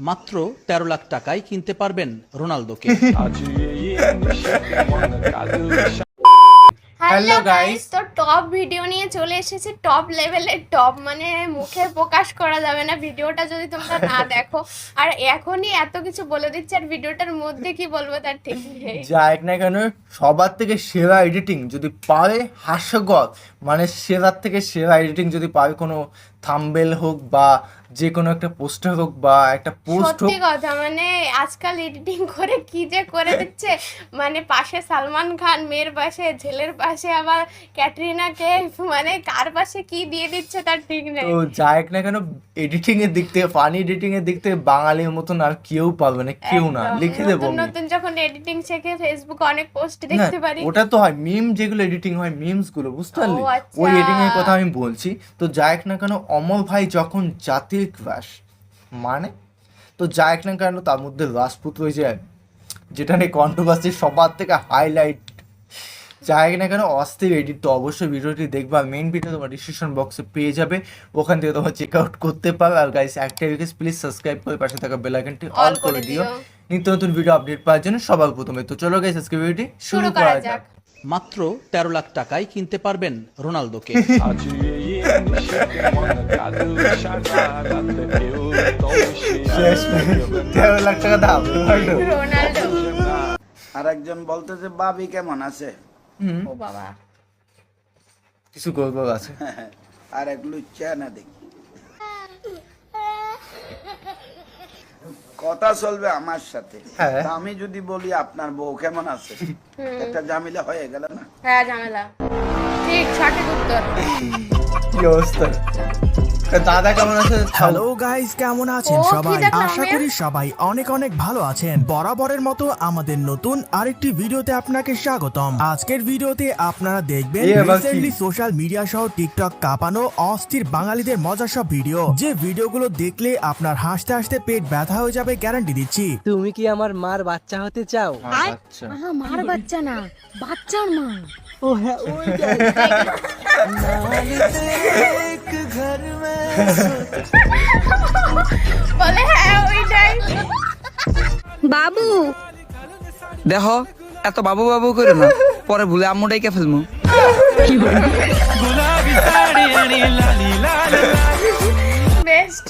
মাত্র তেরো লাখ টাকায় কিনতে পারবেন রোনালদোকে। হ্যালো গাইস তো টপ ভিডিও নিয়ে চলে এসেছি। টপ লেভেলের টপ মানে মুখে প্রকাশ করা যাবে না। ভিডিওটা যদি তোমরা না দেখো। আর এখনই এত কিছু বলে দিচ্ছে আর ভিডিওটার মধ্যে কি বলব তার ঠিক নেই। যাই না কেন সবার থেকে সেরা এডিটিং যদি পারে হাস্যকর মানে সেরার থেকে সেরা এডিটিং যদি পারে কোনো থাম্বেল হোক বা যে কোনো একটা পোস্টার হোক বা একটা পোস্ট হোক। সত্যি কথা মানে আজকাল এডিটিং করে কি যে করে দিচ্ছে? মানে পাশে সালমান খান মেয়ের পাশে ছেলের পাশে আবার ক্যাটরিনা কেফ মানে কার পাশে কি দিয়ে দিচ্ছে তার ঠিক নেই। তো যাই না কেন এডিটিং এর দিক থেকে ফানি এডিটিং এর দিক থেকে বাঙালির মতন আর কেউ পাবে না কেউ না লিখে দেবো নতুন নতুন যখন এডিটিং শেখে ফেসবুকে অনেক পোস্ট দেখতে পারি। ওটা তো হয় মিম যেগুলো এডিটিং হয় মিমসগুলো বুঝতে পারলি? আচ্ছা। ওই এডিটিং এর কথা আমি বলছি। তো যাই না কেন অমর ভাই যখন জাতির ক্রাশ মানে? তো যাই না কেন তার মধ্যে রাজপুত রয়েছে যেটা নিয়ে কন্ট্রোভার্সি সবার থেকে হাইলাইট যাই না কেন অস্থির এডিট তো অবশ্যই ভিডিওটি দেখবা। মেন ভিডিও তোমার ডিসক্রিপশন বক্সে পেয়ে যাবে। ওখান থেকে তোমার চেক আউট করতে পারো। আর গাইস একটা রিকোয়েস্ট প্লিজ সাবস্ক্রাইব করে পাশে থাকা বেল আইকনটি অল করে দিও। নিত্য নতুন ভিডিও আপডেট পাওয়ার জন্য সবার প্রথমে। তো চলো গাইস আজকে ভিডিওটি শুরু করা যাক। মাত্র তেরো লাখ টাকায় কিনতে পারবেন রোনালদোকে। তেরো লাখ টাকা দাম রোনাল্ডো আর একজন বলতে যে বাবি কেমন আছে? ও বাবা। কিছু গল্প আছে। আর এক লুচ্চা না দেখি। কথা চলবে আমার সাথে। হ্যাঁ। আমি যদি বলি আপনার বউ কেমন আছে? একটা জামিলা হয়ে গেল না? হ্যাঁ ঝামেলা। ঠিক সঠিক উত্তর। কি অবস্থা? দাদা কেমন আছে হ্যালো গাইস কেমন আছেন সবাই? আশা করি সবাই অনেক অনেক ভালো আছেন। বরাবরের মতো আমাদের নতুন আরেকটি ভিডিওতে আপনাকে স্বাগতম। আজকের ভিডিওতে আপনারা দেখবেন? রিসেন্টলি সোশ্যাল মিডিয়া সহ টিকটক কাঁপানো অস্থির বাঙালিদের মজার সব ভিডিও। যে ভিডিওগুলো দেখলে আপনার হাসতে হাসতে পেট ব্যথা হয়ে যাবে গ্যারান্টি দিচ্ছি। তুমি কি আমার মার বাচ্চা হতে চাও? আচ্ছা। মার বাচ্চা না বাচ্চার মা। ও হ্যাঁ বলে হ্যাঁ ওইটাই বাবু। দেখ এত বাবু বাবু করে না। পরে ভুলে আম্মু ডাইকে ফেলব বেস্ট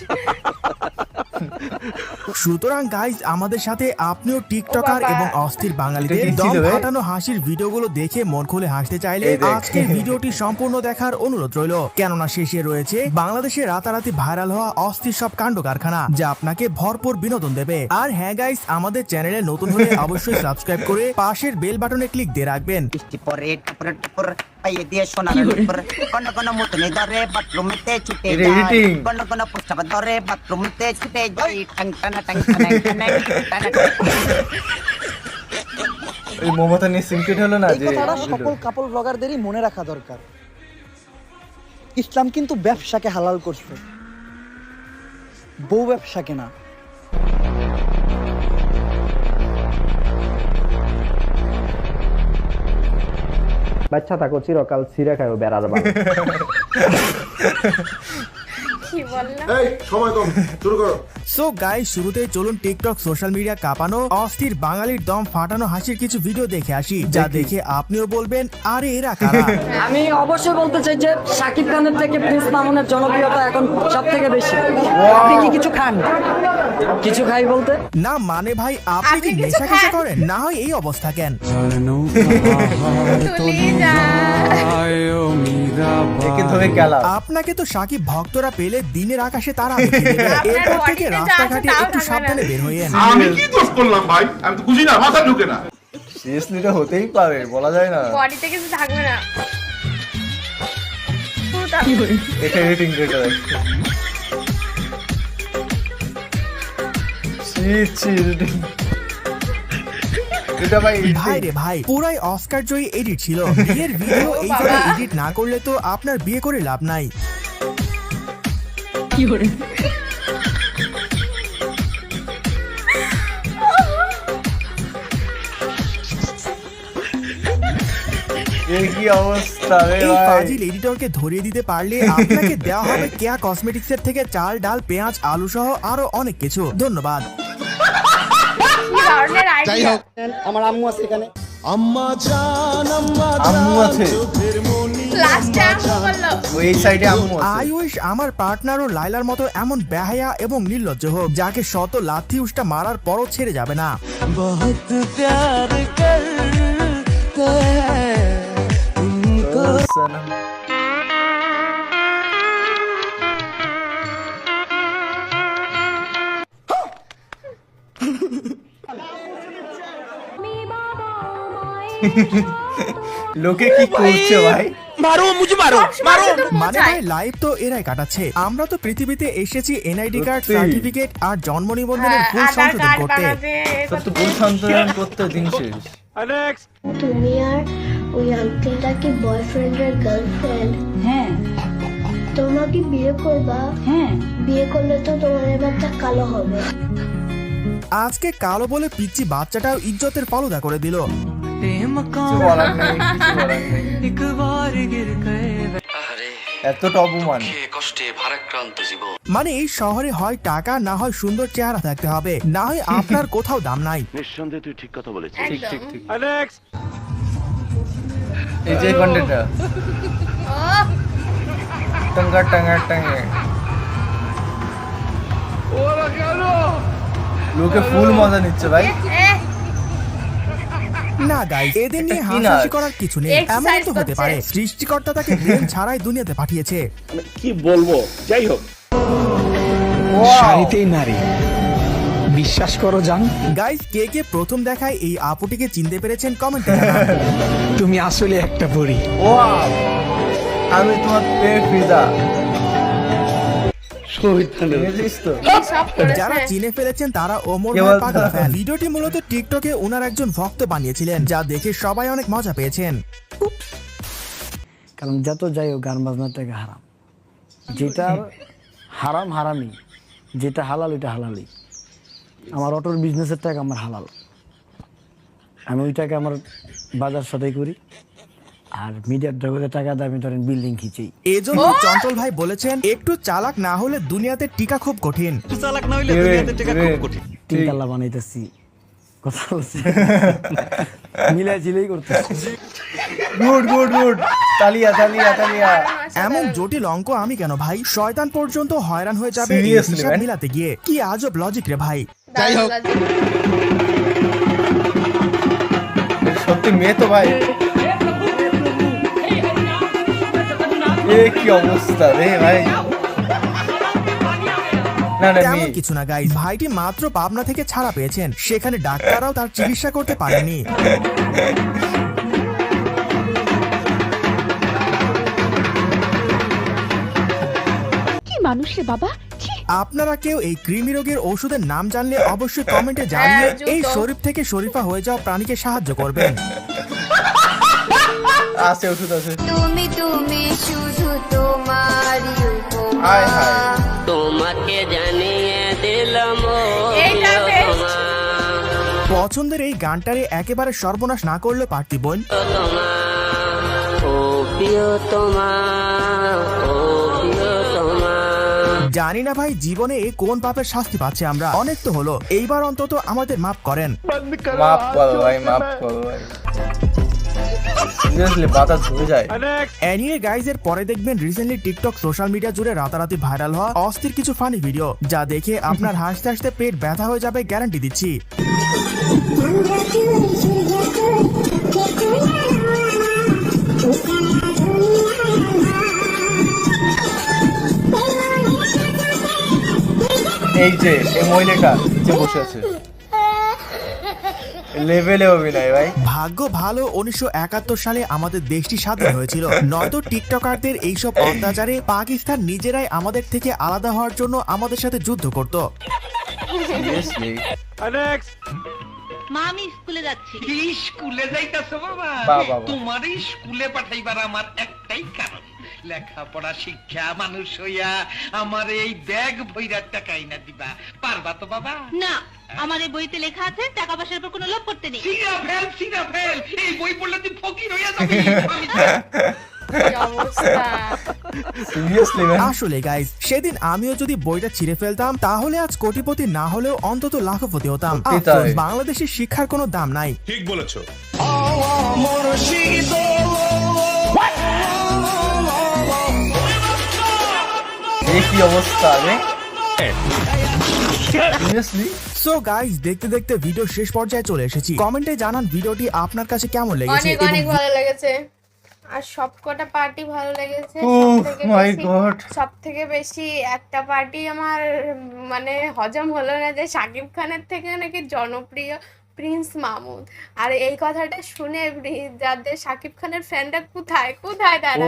সুতরাং গাইজ আমাদের সাথে আপনিও টিকটকার এবং অস্থির বাঙালিদের দম ফাটানো হাসির ভিডিওগুলো দেখে মন খুলে হাসতে চাইলে। আজকের ভিডিওটি সম্পূর্ণ দেখার অনুরোধ রইল। কেননা শেষে রয়েছে বাংলাদেশে রাতারাতি ভাইরাল হওয়া অস্থির সব কাণ্ড কারখানা যা আপনাকে ভরপুর বিনোদন দেবে। আর হ্যাঁ গাইস আমাদের চ্যানেলে নতুন হলে অবশ্যই সাবস্ক্রাইব করে পাশের বেল বাটনে ক্লিক দিয়ে রাখবেন। পাইয়ে দিয়ে সোনার উপর কোন কোন মুতনি ধরে বাথরুমেতে ছুটে এটা যায়। editing। কোন কোন প্রস্তাব ধরে বাথরুমেতে ছুটে যায়। টাং টানা টাং টানা টানা টানা এই মমতা নিয়ে সিনকেট হলো না এই যে কথাটা সকল কাপল ব্লগারদেরই মনে রাখা দরকার। ইসলাম কিন্তু ব্যবসাকে হালাল করছে। বউ ব্যবসাকে না বাচ্চা থাকো চিরকাল ছিঁড়ে খায়ও বেড়ার বললাম সো গাইস শুরুতে চলুন টিকটক সোশ্যাল মিডিয়া কাঁপানো অস্থির বাঙালির দম ফাটানো হাসির কিছু ভিডিও দেখে আসি যা দেখে। আপনিও বলবেন আরে এরা কারা? আমি অবশ্যই বলতে চাই যে সাকিব খানের থেকে প্রিন্স মামুনের জনপ্রিয়তা এখন সব থেকে বেশি। আপনি কি কিছু খান? কিছু খাই বলতে? না মানে ভাই আপনি কি নেশা কেশা করেন? না হয় এই অবস্থা কেন? আপনাকে তো সাকিব ভক্তরা পেলে দিনের আকাশে তারা এরপর থেকে রাস্তাঘাটে একটু সাবধানে বের হইয়েন আমি কি দোষ করলাম ভাই? আমি তো বুঝি না মাথা ঢুকে না। সিরিয়াসলি এটা হতেই পারে বলা যায় না। বডিতে কিছু থাকবে না। এটা এটা ভাই ভাই রে ভাই পুরাই অস্কার জয়ী এডিট ছিল। বিয়ের ভিডিও এইভাবে। এডিট না করলে তো আপনার বিয়ে করে লাভ নাই। কি অবস্থা রে এই ভাই? ফাজিল এডিটরকে ধরিয়ে দিতে পারলে আপনাকে দেওয়া হবে কেয়া কসমেটিক্স এর থেকে চাল ডাল পেঁয়াজ আলু সহ আরও অনেক কিছু। ধন্যবাদ। ধরনের আইডিয়া আমার আম্মু আছে এখানে। আম্মু আছে। লাস্টে আম্মু বলল। ও সাইডে আম্মু আছে। আই উইশ আমার পার্টনার ও লাইলার মতো এমন বেহায়া এবং নির্লজ্জ হোক যাকে শত লাথি উষ্টা মারার পরও ছেড়ে যাবে না। লোকে কি করছে ভাই? সবসময় শুধু মানে ভাই লাইফ তো এরাই কাটাচ্ছে। আমরা তো পৃথিবীতে এসেছি এনআইডি কার্ড সার্টিফিকেট আর জন্ম নিবন্ধনের হ্যাঁ, ভুল সংশোধন করতে। সব তো ভুল সন্তুলন করতে দিন শেষ। তুমি আর ওই আঙ্কেলটা কি বয়ফ্রেন্ডের গার্লফ্রেন্ড হ্যাঁ। তোমাকে বিয়ে করবা? হ্যাঁ। বিয়ে করলে তো কালো হবে। আজকে কালো বলে পিচ্ছি বাচ্চাটাও ইজ্জতের ফালুদা করে দিল। মানে এই শহরে হয় টাকা না হয় সুন্দর চেহারা থাকতে হবে না হয় আপনার কোথাও দাম নাই। ঠিক ঠিক একদম। ঠিক। এই যে কন্টেন্টটা ও টাঙ্গা টাঙ্গা টাঙ্গে। লোকে ফুল মজা নিচ্ছে ভাই। না গাই এদের নিয়ে হাসাহাসি করার কিছু নেই। এমন তো হতে পারে সৃষ্টিকর্তা তাকে ব্রেন ছাড়াই দুনিয়াতে পাঠিয়েছে। কি বলব? যাই হোক। শাড়িতেই নারী। বিশ্বাস করো জান। গাইস কে কে প্রথম দেখায় এই আপুটিকে চিনতে পেরেছেন? কমেন্টে তুমি আসলে একটা পরী ও আমি তোমার পেট সব যারা চিনে ফেলেছেন তারা ওমর কে ভাই বলতো? পাগলা fan। ভিডিওটি মূলত টিকটকে ওনার একজন ভক্ত বানিয়েছিলেন যা দেখে সবাই অনেক মজা পেয়েছেন। কারণ যত যাই হোক গান বাজনার থেকে হারাম। যেটা হারাম হারামই। যেটা হালাল ওইটা হালালই। আমার অটোর বিজনেসের টাকা আমার হালাল। আমি ওই টাকা আমার বাজার সদাই করি। আর মিডিয়ার জগতে টাকা দিয়ে আমি ধরেন বিল্ডিং খিচেই। এজন্য চঞ্চল ভাই বলেছেন একটু চালাক না হলে দুনিয়াতে টিকা খুব কঠিন। তিনতলা বানাইতেছি। কথা বলছি। মিলাই ঝিলেই করতেছি। Good good good. তালিয়া তালিয়া তালিয়া। এমন জটিল অঙ্ক আমি কেন ভাই? শয়তান পর্যন্ত হয়রান হয়ে যাবে Seriously, হিসাব man? মিলাতে গিয়ে। কি আজব লজিক রে ভাই? যাই হোক। সত্যি মেয়ে তো ভাই। এ কি অবস্থা রে ভাই? না না তেমন কিছু না গাইস ভাইটি মাত্র পাবনা থেকে ছাড়া পেয়েছেন। সেখানে ডাক্তাররাও তার চিকিৎসা করতে পারেনি কি মানুষ রে বাবা? আপনারা কেউ এই কৃমি রোগের ওষুধের নাম জানলে অবশ্যই কমেন্টে জানিয়ে হ্যাঁ, এই শরীফ থেকে শরীফা হয়ে যাওয়া প্রাণীকে সাহায্য করবেন। আছে ওষুধ আছে। তুমি তুমি শুধু তোমারই তোমাকে জানিয়ে দিলাম পছন্দের এই গানটারে একেবারে সর্বনাশ না করলে পারতি বোন ও প্রিয় তোমা ও প্রিয় তোমা। জানি না ভাই জীবনে এ কোন পাপের শাস্তি পাচ্ছে আমরা। অনেক তো হলো। এইবার অন্তত আমাদের মাফ করেন। মাফ করো ভাই মাফ করো ভাই। সিরিয়াসলি যায়। অ্যানিয়ে গাইজের পরে দেখবেন রিসেন্টলি টিকটক সোশ্যাল মিডিয়া জুড়ে রাতারাতি ভাইরাল হওয়া অস্থির কিছু ফানি ভিডিও যা দেখে আপনার হাসতে হাসতে পেট ব্যথা হয়ে যাবে গ্যারান্টি দিচ্ছি। এই যে এই মহিলাটা যে বসে আছে। লেভেলে অভিনয় ভাই। ভাগ্য ভালো উনিশশো একাত্তর সালে আমাদের দেশটি স্বাধীন হয়েছিল। নয়তো টিকটকারদের এইসব অত্যাচারে পাকিস্তান নিজেরাই আমাদের থেকে আলাদা হওয়ার জন্য আমাদের সাথে যুদ্ধ করত। আমি স্কুলে যাচ্ছি। স্কুলে যাইতাছো বাবা? বাবা তোমার স্কুলে পাঠাইবার আমার একটাই কারণ। লেখাপড়া শিক্ষা মানুষ হইয়া আমার এই ব্যাগ ভৈরার টাকা না দিবা। পারবা তো বাবা? না আমার এই বইতে লেখা আছে টাকা পয়সার উপর কোনো লোভ করতে নেই। কি অবস্থা? সিরিয়াসলি ম্যান আসলে গাইজ সেদিন আমিও যদি বইটা ছিঁড়ে ফেলতাম তাহলে আজ কোটিপতি না হলেও অন্তত লাখপতি হতাম। তাই। বাংলাদেশের শিক্ষার কোনো দাম নাই। ঠিক বলেছ। কি অবস্থা রে সিরিয়াসলি সো গাইজ দেখতে দেখতে ভিডিও শেষ পর্যায়ে চলে এসেছি। কমেন্টে জানান ভিডিওটি আপনার কাছে কেমন লেগেছে অনেক অনেক ভালো লেগেছে। আর সবকটা পার্টি ভালো লেগেছে। Oh সবথেকে my বেশি- বেশি একটা পার্টি আমার মানে হজম হলো না যে শাকিব খানের থেকে নাকি জনপ্রিয় প্রিন্স মামুদ আর এই কথাটা শুনে যাদের শাকিব খানের ফ্যানরা কোথায় কোথায় তারা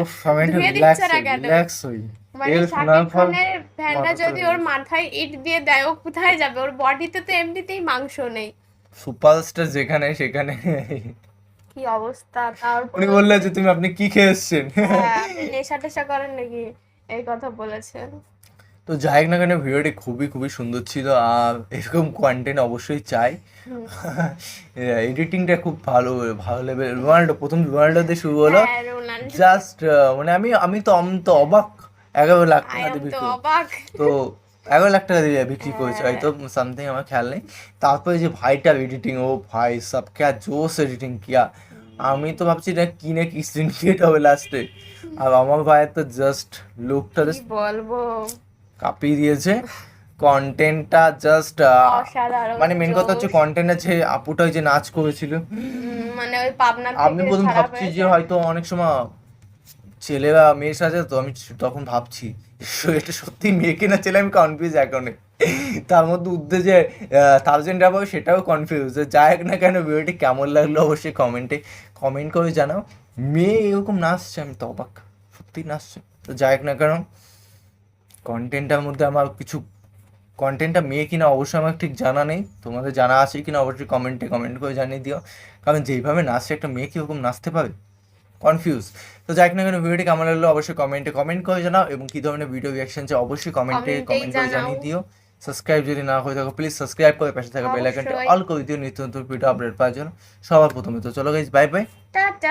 মানে শাকিব খানের ফ্যানরা যদি ওর মাথায় ইট দিয়ে দেয় ও কোথায় যাবে? ওর বডিতে তো এমনিতেই মাংস নেই। সুপারস্টার যেখানে সেখানে। কি অবস্থা? তারপর উনি বললেন যে তুমি আপনি কি খেয়ে এসছেন হ্যাঁ, নেশা টেশা করেন নাকি? এই কথা বলেছেন। তো যাই হোক না কেন ভিডিওটি খুবই খুবই সুন্দর ছিল। আর এরকম কন্টেন্ট অবশ্যই চাই। এডিটিংটা খুব ভালো ভালো লেভেল রোনাল্ডো প্রথম রোনাল্ডো দিয়ে শুরু হলো। হ্যাঁ জাস্ট মানে আমি আমি তো আমি তো অবাক। এগারো লাখ টাকা দিয়ে বিক্রি। তো এগারো লাখ টাকা দিয়ে বিক্রি হ্যাঁ। করেছে হয়তো সামথিং আমার খেয়াল নেই। তারপরে যে ভাইটার এডিটিং ও ভাই সব ক্যা জোস এডিটিং কিয়া। আমি তো ভাবছি এটা কিনে কি সিনক্রিয়েট হবে লাস্টে আর আমার ভাইয়ের তো জাস্ট লুকটা কি বলব? কাঁপিয়ে দিয়েছে। কন্টেন্টটা জাস্ট মানে মেন কথা হচ্ছে। কন্টেন্ট আছে আপুটা ওই যে নাচ করেছিল। মানে ওই পাবনা আমি প্রথম ভাবছি যে হয়তো অনেক সময় ছেলেরা মেয়ে সাজে তো আমি তখন ভাবছি এটা সত্যি মেয়েকে না ছেলে? আমি কনফিউজ এখনে তার মধ্যে উদ্দে যে থাউজেন্ড যাব সেটাও কনফিউজ যাই হোক না কেন, ভিডিওটি কেমন লাগল অবশ্যই কমেন্টে কমেন্ট করে জানাও। মেয়ে এরকম নাচছে আমি তো অবাক। সত্যি নাচছে তো যাই হোক না কেন কন্টেন্টটার মধ্যে আমার কিছু কন্টেন্টটা মেয়ে কিনা অবশ্যই আমার ঠিক জানা নেই। তোমাদের জানা আছে কিনা অবশ্যই কমেন্টে কমেন্ট করে জানিয়ে দিও। কারণ যেইভাবে নাচছে একটা মেয়ে কীরকম নাচতে পারে? কনফিউজ তো যাই না কেন ভিডিওটি কেমন লাগল অবশ্যই কমেন্টে কমেন্ট করে জানাও এবং কি ধরনের ভিডিও রিয়াকশন চাই অবশ্যই কমেন্টে কমেন্ট করে জানিয়ে দিও। সাবস্ক্রাইব যদি না হয়ে থাকো প্লিজ সাবস্ক্রাইব করে পাশে থাকা বেল আইকনটি অল করে দিও নিত্য নতুন ভিডিও আপডেট পাওয়ার জন্য। সবার প্রথমে তো চলো গাইজ বাই বাই টাটা।